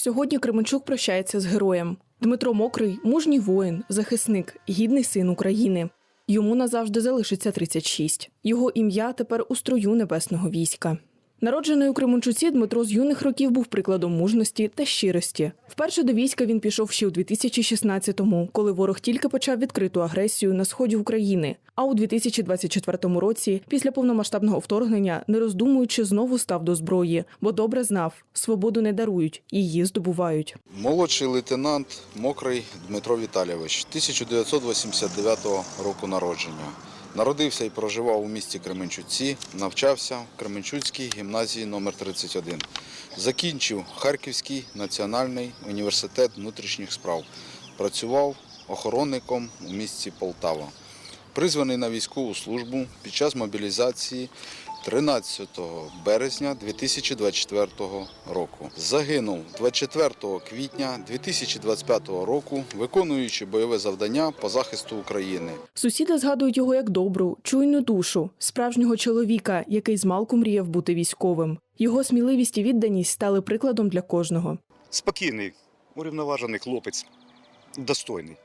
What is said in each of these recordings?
Сьогодні Кременчук прощається з героєм. Дмитро Мокрий мужній воїн, захисник, гідний син України. Йому назавжди залишиться 36. Його ім'я тепер у строю небесного війська. Народжений у Кременчуці Дмитро з юних років був прикладом мужності та щирості. Вперше до війська він пішов ще у 2016-му, коли ворог тільки почав відкриту агресію на сході України. А у 2024 році, після повномасштабного вторгнення, не роздумуючи, знову став до зброї, бо добре знав, свободу не дарують, її здобувають. Молодший лейтенант Мокрий Дмитро Віталійович, 1989 року народження. Народився і проживав у місті Кременчуці, навчався в Кременчуцькій гімназії номер 31 Закінчив Харківський національний університет внутрішніх справ. Працював охоронником у місті Полтава. Призваний на військову службу під час мобілізації 13 березня 2024 року. Загинув 24 квітня 2025 року, виконуючи бойове завдання по захисту України. Сусіди згадують його як добру, чуйну душу, справжнього чоловіка, який змалку мріяв бути військовим. Його сміливість і відданість стали прикладом для кожного. спокійний, урівноважений хлопець, достойний.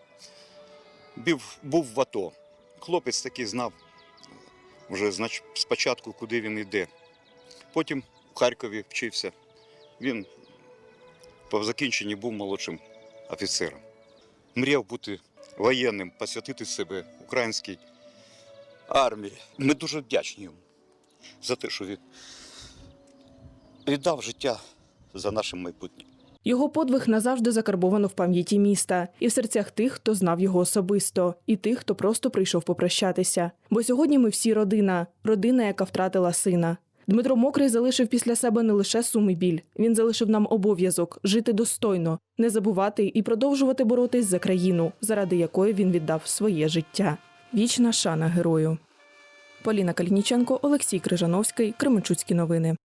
Був, був в АТО. Хлопець такий знав вже знач, спочатку, куди він йде. Потім в Харкові вчився. Він по закінченні був молодшим офіцером. Мріяв бути воєнним, посвятити себе українській армії. Ми дуже вдячні йому за те, що він віддав життя за наше майбутнє. Його подвиг назавжди закарбовано в пам'яті міста і в серцях тих, хто знав його особисто, і тих, хто просто прийшов попрощатися. Бо сьогодні ми всі родина, родина, яка втратила сина. Дмитро Мокрий залишив після себе не лише сум і біль. Він залишив нам обов'язок жити достойно, не забувати і продовжувати боротись за країну, заради якої він віддав своє життя. Вічна шана герою. Поліна Калініченко, Олексій Крижановський, Кременчуцькі новини.